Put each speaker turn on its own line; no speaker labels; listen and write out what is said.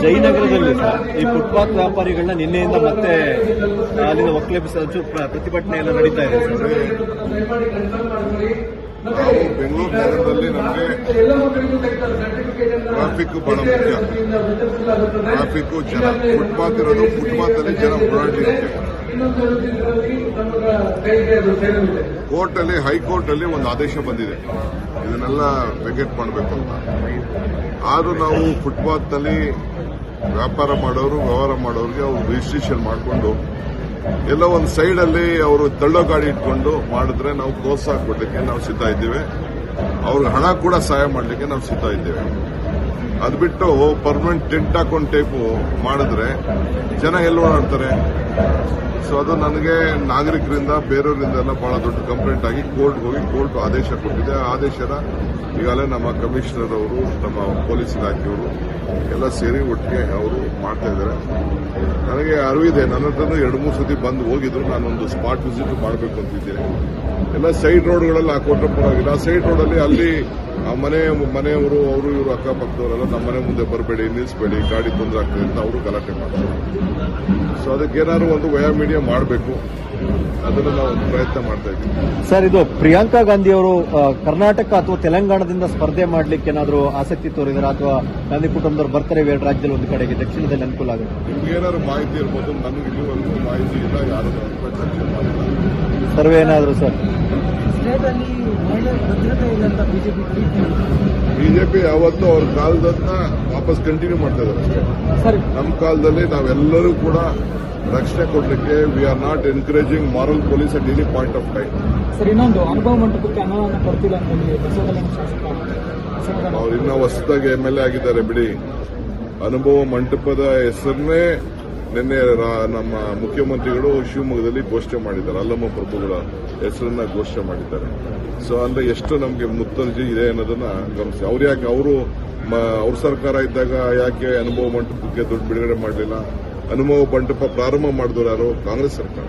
ಜಯನಗರದಲ್ಲಿ sir ಈ footpath ವ್ಯಾಪಾರಿಗಳನ್ನ ನಿನ್ನೆಯಿಂದ ಮತ್ತೆ ಅಲ್ಲಿನ ಒಕ್ಕಲೆಬ್ಬಿಸಲು ಪ್ರ- ಪ್ರತಿಭಟನೆ ಎಲ್ಲ ನಡೀತಾ ಇದೆ
ಬೆಂಗಳೂರು ನಗರದಲ್ಲಿ ನಮಗೆ ಟ್ರಾಫಿಕ್ ಬಹಳ ಮುಖ್ಯ. ಟ್ರಾಫಿಕ್ ಜನ, ಫುಟ್ಪಾತ್ ಇರೋದು ಫುಟ್ಪಾತ್ ಅಲ್ಲಿ ಜನ ಓಡಾಡಲಿಕ್ಕೆ ಕೋರ್ಟ್ ಅಲ್ಲಿ ಹೈಕೋರ್ಟ್ ಅಲ್ಲಿ ಒಂದು ಆದೇಶ ಬಂದಿದೆ. ಇದನ್ನೆಲ್ಲ ವೆಕೆಟ್ ಮಾಡಬೇಕು ಅಂತ. ಆದರೂ ನಾವು ಫುಟ್ಪಾತ್ನಲ್ಲಿ ವ್ಯಾಪಾರ ಮಾಡೋರು, ವ್ಯವಹಾರ ಮಾಡೋರಿಗೆ ಅವ್ರು ರಿಜಿಸ್ಟ್ರೇಷನ್ ಮಾಡಿಕೊಂಡು ಎಲ್ಲ ಒಂದು ಸೈಡ್ ಅಲ್ಲಿ ಅವರು ತಳ್ಳೋ ಗಾಡಿ ಇಟ್ಕೊಂಡು ಮಾಡಿದ್ರೆ ನಾವು ಪ್ರೋತ್ಸಾಹ ಕೊಡ್ಲಿಕ್ಕೆ ನಾವು ಸಿದ್ಧ ಇದ್ದೇವೆ. ಅವ್ರಿಗೆ ಹಣ ಕೂಡ ಸಹಾಯ ಮಾಡಲಿಕ್ಕೆ ನಾವು ಸಿದ್ಧ ಇದ್ದೇವೆ. ಅದು ಬಿಟ್ಟು ಪರ್ಮನೆಂಟ್ ಟೆಂಟ್ ಹಾಕೊಂಡು ಟೈಪು ಮಾಡಿದ್ರೆ ಜನ ಎಲ್ಲಿ ಓಡಾಡ್ತಾರೆ? ಸೊ ಅದು ನನಗೆ ನಾಗರಿಕರಿಂದ, ಬೇರೆಯವರಿಂದ ಎಲ್ಲ ಬಹಳ ದೊಡ್ಡ ಕಂಪ್ಲೇಂಟ್ ಆಗಿ ಕೋರ್ಟ್ ಹೋಗಿ ಕೋರ್ಟ್ ಆದೇಶ ಕೊಟ್ಟಿದೆ. ಆ ಆದೇಶನ ಈಗಾಗಲೇ ನಮ್ಮ ಕಮಿಷನರ್ ಅವರು, ನಮ್ಮ ಪೊಲೀಸ್ ಇಲಾಖೆಯವರು ಎಲ್ಲ ಸೇರಿ ಒಟ್ಟಿಗೆ ಅವರು ಮಾಡ್ತಾ ಇದ್ದಾರೆ. ನನಗೆ ಅರಿವಿದೆ. ನನ್ನ ಹತ್ರನೂ ಎರಡು ಮೂರು ಸತಿ ಬಂದು ಹೋಗಿದ್ರು. ನಾನೊಂದು ಸ್ಪಾಟ್ ವಿಸಿಟ್ ಮಾಡಬೇಕು ಅಂತಿದ್ದೇನೆ. ಎಲ್ಲ ಸೈಡ್ ರೋಡ್ಗಳಲ್ಲಿ ಹಾಕೊಟ್ರೆ ಪರವಾಗಿಲ್ಲ. ಆ ಸೈಡ್ ರೋಡಲ್ಲಿ ಅಲ್ಲಿ ಮನೆ, ಮನೆಯವರು, ಅವರು, ಇವರು ಅಕ್ಕಪಕ್ಕದವರೆಲ್ಲ ನಮ್ಮ ಮನೆ ಮುಂದೆ ಬರಬೇಡಿ ನಿಲ್ಲಿಸಬೇಡಿ ಗಾಡಿ ತೊಂದರೆ ಆಗ್ತದೆ ಅಂತ ಅವರು ಗಲಾಟೆ ಮಾಡ್ತಾರೆ. ಸೊ ಅದಕ್ಕೆ ಏನಾದ್ರು ಒಂದು ವಯಾ ಮೀಡಿಯಾ ಮಾಡಬೇಕು ಅದನ್ನು ನಾವು ಪ್ರಯತ್ನ ಮಾಡ್ತಾ ಇದ್ದೀವಿ.
ಸರ್ ಇದು ಪ್ರಿಯಾಂಕಾ ಗಾಂಧಿ ಅವರು ಕರ್ನಾಟಕ ಅಥವಾ ತೆಲಂಗಾಣದಿಂದ ಸ್ಪರ್ಧೆ ಮಾಡ್ಲಿಕ್ಕೆ ಏನಾದರೂ ಆಸಕ್ತಿ ತೋರಿದ್ರೆ? ಅಥವಾ ಗಾಂಧಿ ಕುಟುಂಬದವರು ಬರ್ತಾರೆ ಬೇರೆ ರಾಜ್ಯದಲ್ಲಿ ಒಂದು ಕಡೆಗೆ ದಕ್ಷಿಣದಲ್ಲಿ ಅನುಕೂಲ ಆಗುತ್ತೆ?
ನಿಮ್ಗೆ ಏನಾದ್ರು ಮಾಹಿತಿ ಇರ್ಬೋದು ನನಗೆ ಇಲ್ಲಿವರೆಗೂ ಮಾಹಿತಿ ಇಲ್ಲ ಯಾರು
ಸರ್ವೆ ಏನಾದರೂ ಸರ್?
ಸ್ಟೇಟಲ್ಲಿ ಮಹಿಳೆ ಭದ್ರತೆ ಇಲ್ಲ ಅಂತ ಬಿಜೆಪಿ
ಯಾವತ್ತೂ ಅವ್ರ ಕಾಲದನ್ನ ವಾಪಸ್ ಕಂಟಿನ್ಯೂ ಮಾಡ್ತಾ ಇದ್ದಾರೆ ನಮ್ಮ ಕಾಲದಲ್ಲಿ ನಾವೆಲ್ಲರೂ ಕೂಡ ರಕ್ಷಣೆ ಕೊಡಲಿಕ್ಕೆ we are not encouraging moral police at any point of time
sir ಇನ್ನೊಂದು ಅನುಭವ ಮಂಟಪಕ್ಕೆ ಅನುದಾನ ಕೊಡ್ತಿಲ್ಲ.
ಅವ್ರು ಇನ್ನೂ ಹೊಸದಾಗಿ ಎಂ ಎಲ್ ಎ ಆಗಿದ್ದಾರೆ ಬಿಡಿ. ಅನುಭವ ಮಂಟಪದ ಹೆಸರನ್ನೇ ನಿನ್ನೆ ನಮ್ಮ ಮುಖ್ಯಮಂತ್ರಿಗಳು ಶಿವಮೊಗ್ಗದಲ್ಲಿ ಘೋಷಣೆ ಮಾಡಿದ್ದಾರೆ. ಅಲ್ಲಮ್ಮ ಪ್ರಭುಗಳ ಹೆಸರನ್ನ ಘೋಷಣೆ ಮಾಡಿದ್ದಾರೆ. ಸೊ ಅಂದ್ರೆ ಎಷ್ಟು ನಮಗೆ ಮುತ್ತರ್ಜಿ ಇದೆ ಅನ್ನೋದನ್ನ ಗಮನಿಸಿ. ಅವ್ರು ಯಾಕೆ ಅವರು ಅವ್ರ ಸರ್ಕಾರ ಇದ್ದಾಗ ಯಾಕೆ ಅನುಭವ ಮಂಟಪಕ್ಕೆ ದುಡ್ಡು ಬಿಡುಗಡೆ ಮಾಡಲಿಲ್ಲ? ಅನುಭವ ಮಂಟಪ ಪ್ರಾರಂಭ ಮಾಡಿದವರು ಯಾರು? ಕಾಂಗ್ರೆಸ್ ಸರ್ಕಾರ.